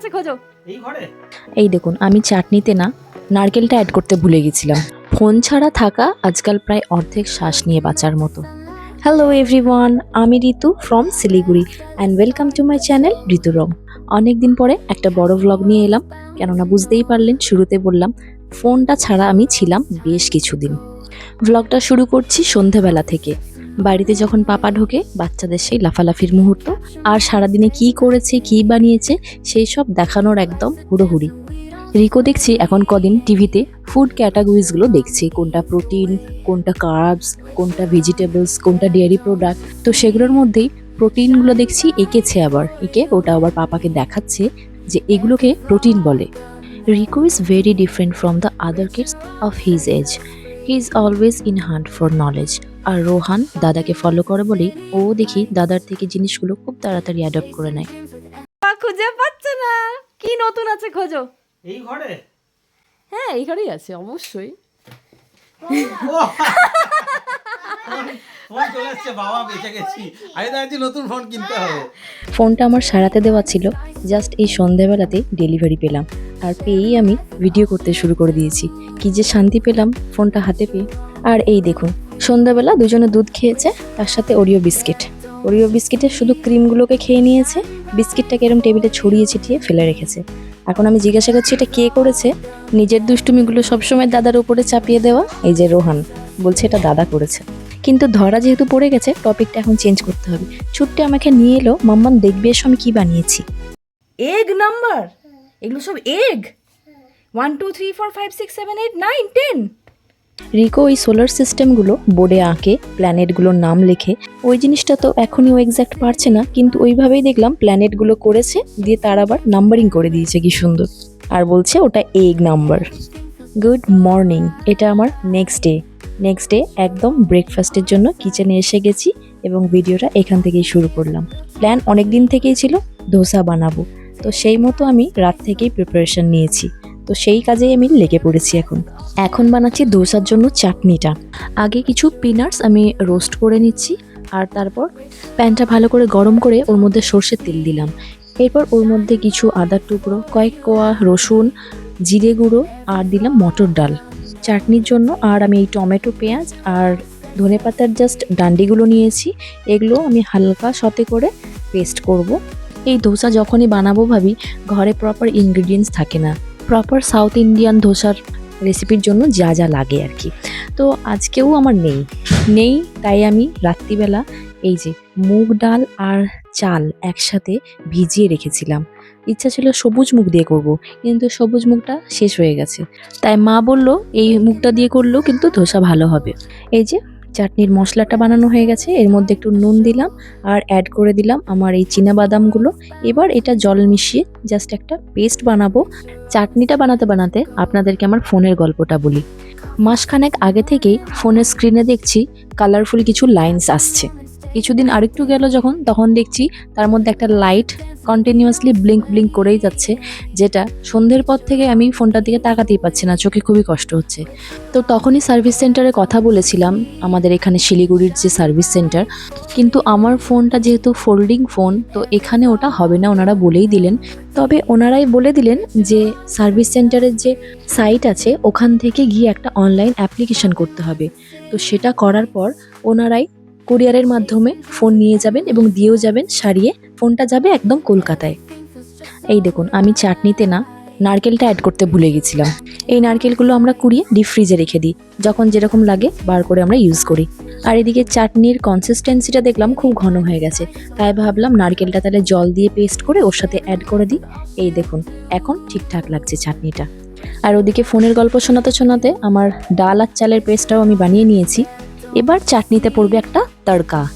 আছে খোঁজো। এই ঘরে? এই দেখুন আমি চাটনিতে না নারকেলটা অ্যাড করতে ভুলে গেছিলাম। ফোন ছাড়া থাকা আজকাল প্রায় অর্ধেক শ্বাস নিয়ে বাঁচার মতো। হ্যালো এভরিওয়ান আমি Ritu from Siliguri and welcome to my channel Rituram অনেক দিন পরে একটা বড় ভ্লগ নিয়ে এলাম কেননা বুঝতেই পারলেন শুরুতে বললাম ফোনটা ছাড়া আমি ছিলাম বেশ কিছুদিন। ভ্লগটা শুরু করছি সন্ধেবেলা থেকে। বাড়িতে যখন পাপা ঢোকে, বাচ্চাদের সেই লাফালাফির মুহূর্ত। আর সারাদিনে কি করেছে, কি বানিয়েছে, সেই সব দেখানোর একদম হুড়োহুড়ি। রিকো দেখছি এখন কদিন টিভিতে ফুড ক্যাটাগরিজগুলো দেখছি, কোনটা প্রোটিন কোনটা কার্বস কোনটা ভেজিটেবলস কোনটা ডেয়ারি প্রোডাক্ট তো সেগুলোর মধ্যেই প্রোটিনগুলো দেখছি এঁকেছে আবার, এঁকে ওটা আবার পাপাকে দেখাচ্ছে যে এগুলোকে প্রোটিন বলে। Rico is very different from the other kids of his age he is always in hunt for knowledge আর রোহান দাদাকে ফলো করে বলেই ও দেখি দাদার থেকে জিনিসগুলো খুব তাড়াতাড়ি অ্যাডপ্ট করে নেয়। পা খুঁজে পাচ্ছে না। কি নতুন আছে খোঁজো। এই ঘরে? হ্যাঁ এইখানেই আছে অবশ্যই। ও! ফোন- ফোন চলে এসছে বাবা বেঁচে গেছি। আমি দেখছি নতুন ফোন কিনতে হবে। ফোনটা আমার সারাতে দেওয়া ছিল জাস্ট এই সন্ধেবেলাতেই ডেলিভারি পেলাম। আর পেয়েই আমি ভিডিও করতে শুরু করে দিয়েছি। কি যে শান্তি পেলাম ফোনটা হাতে পেয়ে। আর এই দেখুন সন্ধ্যাবেলা দুজনে দুধ খেয়েছে, তার সাথে ওরিও বিস্কিট। ওরিও বিস্কিটে শুধু ক্রিমগুলোকে খেয়ে নিয়েছে বিস্কিটটাকে এরম টেবিলে ছড়িয়ে ছিটিয়ে ফেলে রেখেছে। এখন আমি জিজ্ঞাসা করছি, এটা কে করেছে? নিজের দুষ্টুমিগুলো সবসময় দাদার উপরে চাপিয়ে দেওয়া? এই যে রোহান, বলছে এটা দাদা করেছে। কিন্তু ধরা যেহেতু পড়ে গেছে, টপিকটা এখন চেঞ্জ করতে হবে। ছুট্টে আমাকে নিয়ে এলো মাম্মান দেখবে এসো, আমি কী বানিয়েছি? এগ নাম্বার এগুলো সব egg one two three four five six seven eight nine ten Rico ওই সোলার সিস্টেমগুলো বোর্ডে আঁকে প্ল্যানেটগুলোর নাম লেখে। ওই জিনিসটা তো এখনই ও এক্স্যাক্ট পারছে না, কিন্তু ওইভাবেই দেখলাম প্ল্যানেটগুলো করেছে, দিয়ে তার আবার নাম্বারিং করে দিয়েছে, কি সুন্দর। আর বলছে ওটা এগ নাম্বার গুড মর্নিং এটা আমার নেক্সট ডে নেক্সট ডে একদম ব্রেকফাস্টের জন্য কিচেনে এসে গেছি এবং ভিডিওটা এখান থেকেই শুরু করলাম। প্ল্যান অনেক দিন থেকেই ছিল, ধোসা বানাবো। তো সেই মতো আমি রাত থেকেই প্রিপারেশন নিয়েছি। তো সেই কাজেই আমি লেগে পড়েছি এখন। এখন বানাচ্ছি দোসার জন্য চাটনিটা। আগে কিছু পিনাটস আমি রোস্ট করে নিচ্ছি, আর তারপর প্যানটা ভালো করে গরম করে ওর মধ্যে সর্ষের তেল দিলাম। এরপর ওর মধ্যে কিছু আদার টুকরো, কয়েক কোয়া রসুন, জিরে গুঁড়ো, আর দিলাম মটর ডাল। চাটনির জন্য আর আমি এই টমেটো, পেঁয়াজ আর ধনে পাতার জাস্ট ডান্ডিগুলো নিয়েছি। এগুলো আমি হালকা সতে করে পেস্ট করব। এই ধোসা যখনই বানাবো ভাবি, ঘরে প্রপার ইনগ্রিডিয়েন্টস থাকে না। প্রপার সাউথ ইন্ডিয়ান ধোসার রেসিপির জন্য যা যা লাগে আর কি। তো আজকেও আমার নেই। নেই, তাই আমি রাত্রিবেলা এই যে মুগ ডাল আর চাল একসাথে ভিজিয়ে রেখেছিলাম। ইচ্ছা ছিল সবুজ মুগ দিয়ে করব, কিন্তু সবুজ মুগটা শেষ হয়ে গেছে। তাই মা বলল, এই মুগটা দিয়ে করলেও কিন্তু ধোসা ভালো হবে। এই যে চাটনির মশলাটা বানানো হয়ে গেছে। এর মধ্যে একটু নুন দিলাম আর অ্যাড করে দিলাম আমার এই বাদামগুলো এবার এটা জল মিশিয়ে জাস্ট একটা পেস্ট বানাবো। চাটনিটা বানাতে বানাতে আপনাদেরকে আমার ফোনের গল্পটা বলি। মাসখানেক আগে থেকেই ফোনের স্ক্রিনে দেখছি কালারফুল কিছু লাইন্স আসছে। কিছুদিন আরেকটু গেল যখন, তখন দেখছি তার মধ্যে একটা লাইট কন্টিনিউয়াসলি ব্লিঙ্ক ব্লিঙ্ক করেই যাচ্ছে, যেটা সন্ধ্যের পর থেকে আমি ফোনটার দিকে তাকাতেই পাচ্ছি না, চোখে খুবই কষ্ট হচ্ছে। তো তখনই সার্ভিস সেন্টারে কথা বলেছিলাম, আমাদের এখানে শিলিগুড়ির যে সার্ভিস সেন্টার, কিন্তু আমার ফোনটা যেহেতু ফোল্ডিং ফোন, তো এখানে ওটা হবে না ওনারা বলেই দিলেন। তবে ওনারাই বলে দিলেন যে সার্ভিস সেন্টারের যে সাইট আছে, ওখান থেকে গিয়ে একটা অনলাইন অ্যাপ্লিকেশন করতে হবে। তো সেটা করার পর ওনারাই কুরিয়ারের মাধ্যমে ফোন নিয়ে যাবেন এবং দিয়েও যাবেন সারিয়ে, ফোনটা যাবে একদম কলকাতায়। এই দেখুন, আমি চাটনিতে না নারকেলটা অ্যাড করতে ভুলে গেছিলাম। এই নারকেলগুলো আমরা কুড়িয়ে ডিপ ফ্রিজে রেখে দিই, যখন যেরকম লাগে বার করে আমরা ইউজ করি। আর এদিকে চাটনির কনসিস্টেন্সিটা দেখলাম খুব ঘন হয়ে গেছে, তাই ভাবলাম নারকেলটা তাহলে জল দিয়ে পেস্ট করে ওর সাথে অ্যাড করে দিই। এই দেখুন, এখন ঠিকঠাক লাগছে চাটনিটা। আর ওদিকে ফোনের গল্প শোনাতে শোনাতে আমার ডাল আর চালের পেস্টটাও আমি বানিয়ে নিয়েছি। এবার চাটনিতে পড়বে একটা তড়কা।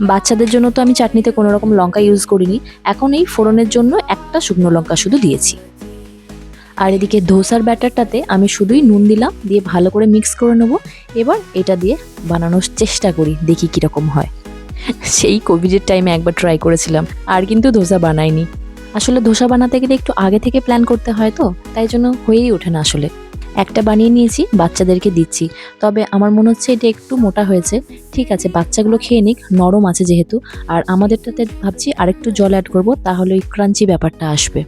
বাচ্চাদের জন্য তো আমি চাটনিতে কোনো রকম লঙ্কা ইউজ করিনি। এখন এই ফোড়নের জন্য একটা শুকনো লঙ্কা শুধু দিয়েছি। আর এদিকে ধোসার ব্যাটারটাতে আমি শুধুই নুন দিলাম, দিয়ে ভালো করে মিক্স করে নেব। এবার এটা দিয়ে বানানোর চেষ্টা করি, দেখি কীরকম হয়। সেই কোভিডের টাইমে একবার ট্রাই করেছিলাম, আর কিন্তু ধোসা বানাইনি। আসলে ধোসা বানাতে গেলে একটু আগে থেকে প্ল্যান করতে হয় তো, তাই জন্য হয়েই ওঠে না আসলে। একটা বানিয়ে নিয়েছি, বাচ্চাদেরকে দিচ্ছি। তবে আমার মনে হচ্ছে এটা একটু মোটা হয়েছে। ঠিক আছে, বাচ্চাগুলো খেয়ে নিক, নরম আছে যেহেতু। আর আমাদেরটাতে ভাবছি আরেকটু জল অ্যাড করব, তাহলে ওই ক্রাঞ্চি ব্যাপারটা আসবে।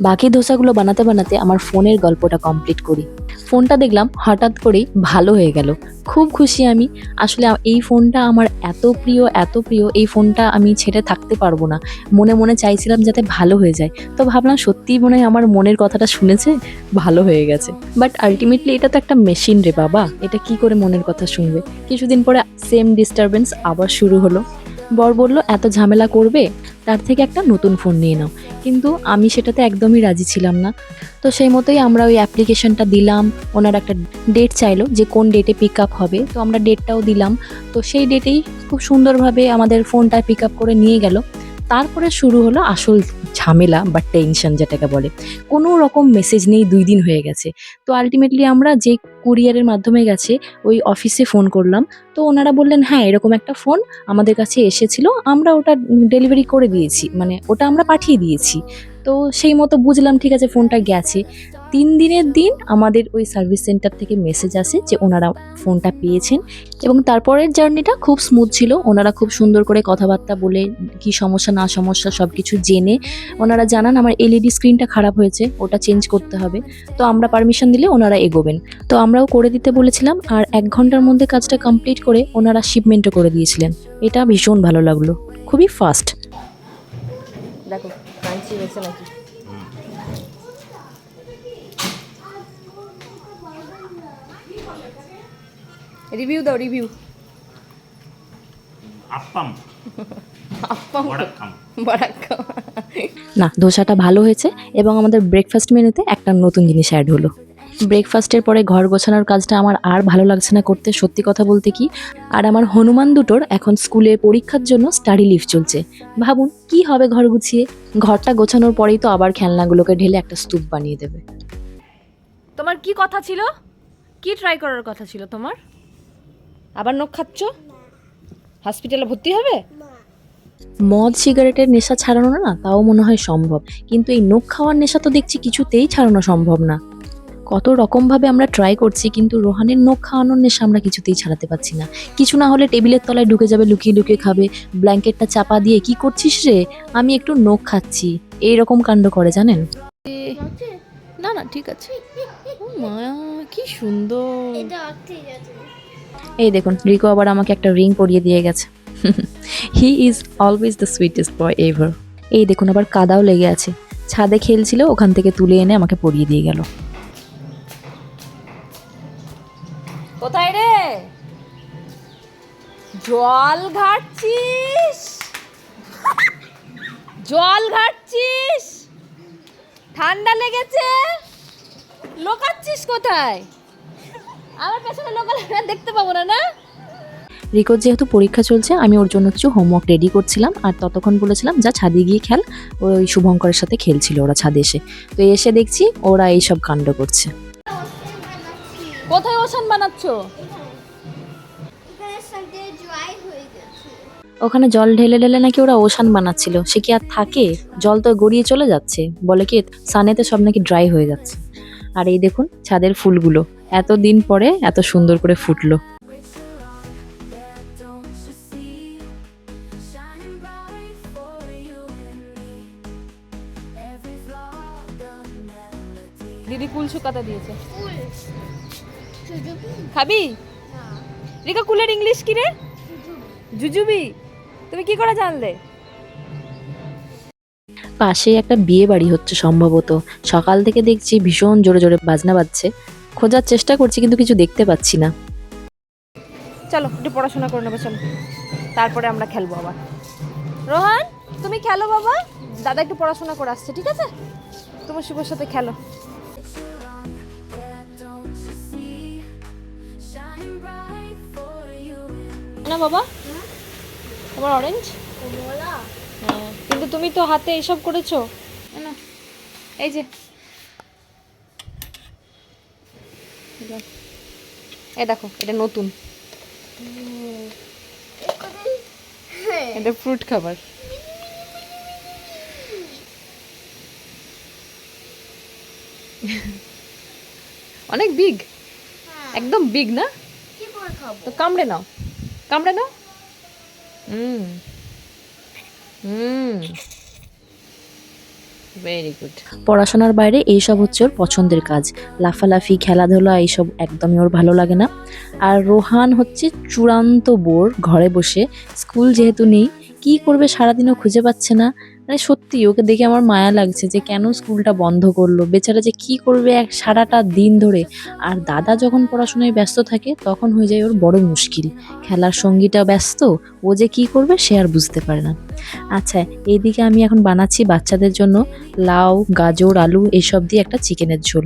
বাকি ধোসাগুলো বানাতে বানাতে আমার ফোনের গল্পটা কমপ্লিট করি। ফোনটা দেখলাম হঠাৎ করেই ভালো হয়ে গেল। খুব খুশি আমি। আসলে এই ফোনটা আমার এত প্রিয় এত প্রিয়, এই ফোনটা আমি ছেড়ে থাকতে পারব না। মনে মনে চাইছিলাম যাতে ভালো হয়ে যায়। তো ভাবলাম সত্যিই মনে হয় আমার মনের কথাটা শুনেছে, ভালো হয়ে গেছে। বাট আলটিমেটলি এটা তো একটা মেশিন রে বাবা। এটা কি করে মনের কথা শুনবে? কিছুদিন পরে সেম ডিস্টারবেন্স আবার শুরু হলো। বর বলল, এত ঝামেলা করবে? তার থেকে একটা নতুন ফোন নিয়ে নাও। কিন্তু আমি সেটাতে একদমই রাজি ছিলাম না। তো সেই মতোই আমরা ওই অ্যাপ্লিকেশনটা দিলাম, ওনার একটা ডেট চাইলো যে কোন ডেটে পিক আপ হবে। তো আমরা ডেটটাও দিলাম। তো সেই ডেটেই খুব সুন্দরভাবে আমাদের ফোনটা পিক আপ করে নিয়ে গেল। তারপরে শুরু হলো আসল ঝামেলা বা টেনশন যেটাকে বলে। কোনো রকম মেসেজ নেই, দুই দিন হয়ে গেছে। তো আলটিমেটলি আমরা যে কুরিয়ারের মাধ্যমে গেছে, ওই অফিসে ফোন করলাম। তো ওনারা বললেন হ্যাঁ এরকম একটা ফোন আমাদের কাছে এসেছিল। আমরা ওটা ডেলিভারি করে দিয়েছি। মানে ওটা আমরা পাঠিয়ে দিয়েছি। তো সেই মতো বুঝলাম, ঠিক আছে, ফোনটা গেছে। তিন দিনের দিন আমাদের ওই সার্ভিস সেন্টার থেকে মেসেজ আসে যে ওনারা ফোনটা পেয়েছেন এবং তারপরের জার্নিটা খুব স্মুথ ছিল। ওনারা খুব সুন্দর করে কথাবার্তা বলে কি সমস্যা, না সমস্যা সব কিছু জেনে ওনারা জানান, আমার এলইডি স্ক্রিনটা খারাপ হয়েছে, ওটা চেঞ্জ করতে হবে। তো আমরা পারমিশন দিলে ওনারা এগোবেন। তো আমরাও করে দিতে বলেছিলাম আর এক ঘণ্টার মধ্যে কাজটা কমপ্লিট করে ওনারা শিপমেন্টও করে দিয়েছিলেন। এটা ভীষণ ভালো লাগল। খুবই ফাস্ট দেখো ক্রাঞ্চি হয়েছে নাকি? রিভিউ দাও রিভিউ আপ্পাম। আপ্পাম। না দোসাটা ভালো হয়েছে এবং আমাদের ব্রেকফাস্ট মেনুতে একটা নতুন জিনিস অ্যাড হলো। ব্রেকফাস্টের পরে ঘর গোছানোর কাজটা আমার আর ভালো লাগছে না করতে সত্যি কথা বলতে কি? আর আমার হনুমান দুটোর এখন স্কুলে পরীক্ষার জন্য স্টাডি লিভ চলছে। ভাবুন কি হবে ঘর গুছিয়ে? ঘরটা গোছানোর পরেই তো আবার খেলনাগুলোকে ঢেলে একটা স্তূপ বানিয়ে দেবে। তোমার কি কথা ছিল? কি ট্রাই করার কথা ছিল তোমার? আবার নখ খাচ্ছ? হসপিটালে ভর্তি হবে? মদ সিগারেটের নেশা ছাড়ানো না তাও মনে হয় সম্ভব। কিন্তু এই নখ খাওয়ার নেশা তো দেখছি কিছুতেই ছাড়ানো সম্ভব না। কত রকমভাবে আমরা ট্রাই করছি কিন্তু রোহানের নখ খাওয়ানোর নেশা আমরা কিছুতেই ছাড়াতে পারছি না। কিছু না হলে টেবিলের তলায় ঢুকে যাবে লুকিয়ে লুকিয়ে খাবে। ব্ল্যাঙ্কেটটা চাপা দিয়ে কি করছিস রে? আমি একটু নখ খাচ্ছি। এই রকম কাণ্ড করে জানেন? না না ঠিক আছে। কি সুন্দর। এই দেখুন রিকো আবার আমাকে একটা রিং পরিয়ে দিয়ে গেছে। He is always the sweetest boy ever এই দেখুন আবার কাদাও লেগে আছে। ছাদে খেলছিল ওখান থেকে তুলে এনে আমাকে পরিয়ে দিয়ে গেল। কোথায় রে? জল ঘাটছিস? জল ঘাটছিস? ঠান্ডা লেগেছে? লোকাচ্ছিস কোথায়? আমার পেছনে লোকালে দেখতে পাবো না না? রিকোর যেহেতু পরীক্ষা চলছে, আমি ওর জন্য কিছু হোমওয়ার্ক রেডি করছিলাম, আর ততক্ষণ বলেছিলাম, যা ছাদে গিয়ে খেল। ওই শুভঙ্করের সাথে খেলছিল ওরা ছাদে এসে। তো এসে দেখছি ওরা এইসব কাণ্ড করছে। কোথায় ওশান বানাচ্ছো? হয়ে ওখানে জল ঢেলে ঢেলে নাকি ওরা ওশান বানাচ্ছিল। সে কি আর থাকে? জল তো গড়িয়ে চলে যাচ্ছে। বলে কি সানেতে সব নাকি ড্রাই হয়ে যাচ্ছে। আর এই দেখুন ছাদের ফুলগুলো। এত দিন পরে এত সুন্দর করে ফুটলো। দিদি কুল শুকাতে দিয়েছে। ফুল। খাবি? না রিকা কুলের ইংলিশ কি রে? জুজুবি। তুমি কি করে জানলে? পাশেই একটা বিয়ে বাড়ি হচ্ছে সম্ভবত। সকাল থেকে দেখছি ভীষণ জোরে জোরে বাজনা বাজছে। খোঁজার চেষ্টা করছি কিন্তু কিছু দেখতে পাচ্ছি না। চলো একটু পড়াশোনা করে নেব চলো। তারপরে আমরা খেলব আবার। রোহান তুমি খেলো বাবা? দাদা একটু পড়াশোনা করে আসছে ঠিক আছে? তোমার শুভর সাথে খেলো। না বাবা? তোমার অরেঞ্জ হ্যাঁ কিন্তু তুমি তো হাতে এসব করেছ। এ এই যে। এই দেখো এটা নতুন। এটা ফ্রুট খাবার। অনেক বিগ একদম বিগ না? তো কামড়ে নাও। কামড়ে নাও হুম। হুম। ভেরি গুড পড়াশোনার বাইরে এইসব হচ্ছে ওর পছন্দের কাজ। লাফালাফি খেলাধুলা এইসব একদমই ওর ভালো লাগে না। আর রোহান হচ্ছে চূড়ান্ত বোর ঘরে বসে। স্কুল যেহেতু নেই কি করবে সারাদিনও খুঁজে পাচ্ছে না। মানে সত্যি, ওকে দেখে আমার মায়া লাগছে যে কেন স্কুলটা বন্ধ করল, বেচারা যে কি করবে এক সারাটা দিন ধরে। আর দাদা যখন পড়াশোনায় ব্যস্ত থাকে, তখন হয়ে যায় ওর বড় মুশকিল। খেলার সঙ্গীটা ব্যস্ত, ও যে কি করবে সে আর বুঝতে পারে না। আচ্ছা এইদিকে আমি এখন বানাচ্ছি বাচ্চাদের জন্য লাউ, গাজর, আলু, এসব দিয়ে একটা চিকেনের ঝোল।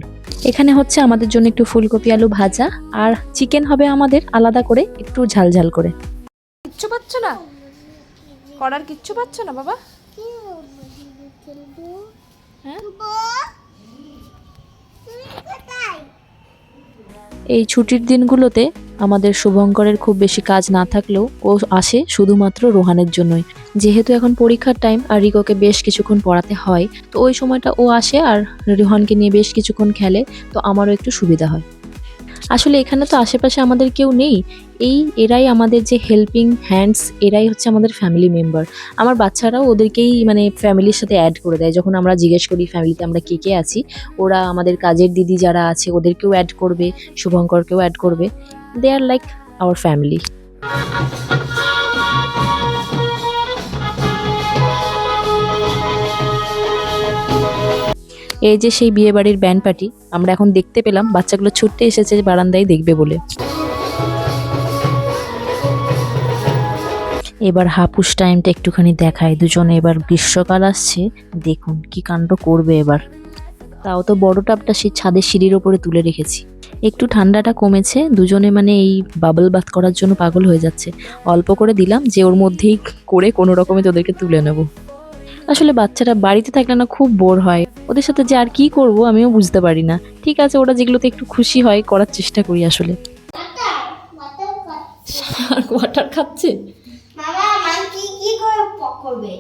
এখানে হচ্ছে আমাদের জন্য একটু ফুলকপি আলু ভাজা, আর চিকেন হবে আমাদের আলাদা করে একটু ঝাল ঝাল করে। কিচ্ছু পাচ্ছ না? করার কিচ্ছু পাচ্ছ না বাবা কি খেলব হ্যাঁ তুমি কোথায় এই ছুটির দিনগুলোতে আমাদের শুভঙ্করের খুব বেশি কাজ না থাকলেও ও আসে শুধুমাত্র রোহানের জন্যই। যেহেতু এখন পরীক্ষার টাইম আর রিকোকে বেশ কিছুক্ষণ পড়াতে হয়, তো ওই সময়টা ও আসে আর রোহানকে নিয়ে বেশ কিছুক্ষণ খেলে, তো আমারও একটু সুবিধা হয়। আসলে এখানে তো আশেপাশে আমাদের কেউ নেই। এই এরাই আমাদের যে হেল্পিং হ্যান্ডস এরাই হচ্ছে আমাদের ফ্যামিলি মেম্বার আমার বাচ্চারাও ওদেরকেই মানে ফ্যামিলির সাথে অ্যাড করে দেয়। যখন আমরা জিজ্ঞেস করি ফ্যামিলিতে আমরা কে কে আছি, ওরা আমাদের কাজের দিদি যারা আছে, ওদেরকেও অ্যাড করবে, শুভঙ্করকেও অ্যাড করবে। They are like our family এই যে সেই বিয়ে বাড়ির ব্যান্ড পার্টি আমরা এখন দেখতে পেলাম বাচ্চাগুলো ছুটতে এসেছে বারান্দায় দেখবে বলে। এবার হাপুস টাইমটা একটুখানি দেখায়, দুজনে এবার গ্রীষ্মকাল আসছে, দেখুন কি কাণ্ড করবে এবার। তাও তো বড় টাপটা সেই ছাদের সিঁড়ির ওপরে তুলে রেখেছি। একটু ঠান্ডাটা কমেছে, দুজনে মানে এই বাবল বাত করার জন্য পাগল হয়ে যাচ্ছে। অল্প করে দিলাম, যে ওর মধ্যেই করে কোনো রকমে তোদেরকে তুলে নেব। আসলে বাচ্চারা বাড়িতে থাকলে না খুব বোর হয়। ওদের সাথে যে আর কি করব আমিও বুঝতে পারি না। ঠিক আছে ওরা যেগুলোতে একটু খুশি হয় করার চেষ্টা করি আসলে। খাচ্ছে ওয়াটার খাচ্ছে? মামা কি কি করে পকবে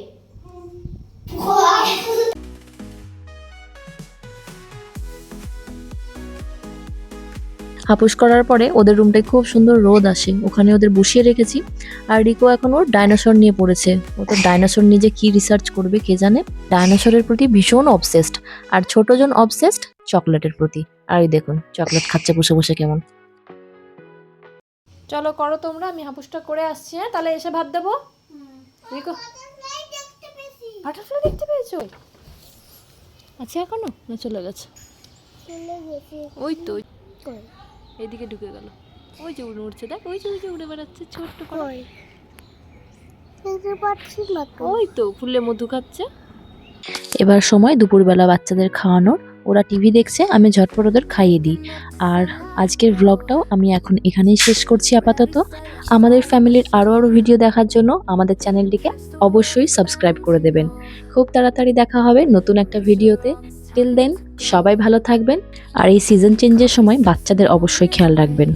হাপুস করার পরে ওদের রুমটায় খুব সুন্দর রোদ আসে। ওখানে ওদের বসিয়ে রেখেছি। আর রিকো এখন ওর ডাইনোসর নিয়ে পড়েছে। ও তো ডাইনোসর নিজে কি রিসার্চ করবে কে জানে? ডাইনোসরের প্রতি ভীষণ অবসেসড আর ছোটজন অবসেসড চকলেটের প্রতি। আর এই দেখুন চকলেট খাচ্ছে বসে বসে কেমন। চলো করো তোমরা আমি হাপুসটা করে আসছি হ্যাঁ? তাহলে এসে ভাত দেবো? রিকো বাটারফ্লাই দেখতে পেয়েছ। আছে এখনও? না চলে গেছে। চলে গেছে। ওই তো। এইদিকে ঢুকে গেল। ওই যে উড়ে উঠছে দেখ ওই যে ওই যে উড়ে বেড়াচ্ছে ছোট্ট করে। ওই তো ফুলে মধু খাচ্ছে। এবার সময় দুপুরবেলা বাচ্চাদের খাওয়ানোর। ওরা টিভি দেখছে আমি ঝটপট ওদের খাইয়ে দিই। আর আজকের ভ্লগটাও আমি এখন এখানেই শেষ করছি আপাতত। আমাদের ফ্যামিলির আরও আরও ভিডিও দেখার জন্য আমাদের চ্যানেলটিকে অবশ্যই সাবস্ক্রাইব করে দেবেন। খুব তাড়াতাড়ি দেখা হবে নতুন একটা ভিডিওতে টিল দেন সবাই ভালো থাকবেন আর এই সিজন চেঞ্জের সময় বাচ্চাদের অবশ্যই খেয়াল রাখবেন।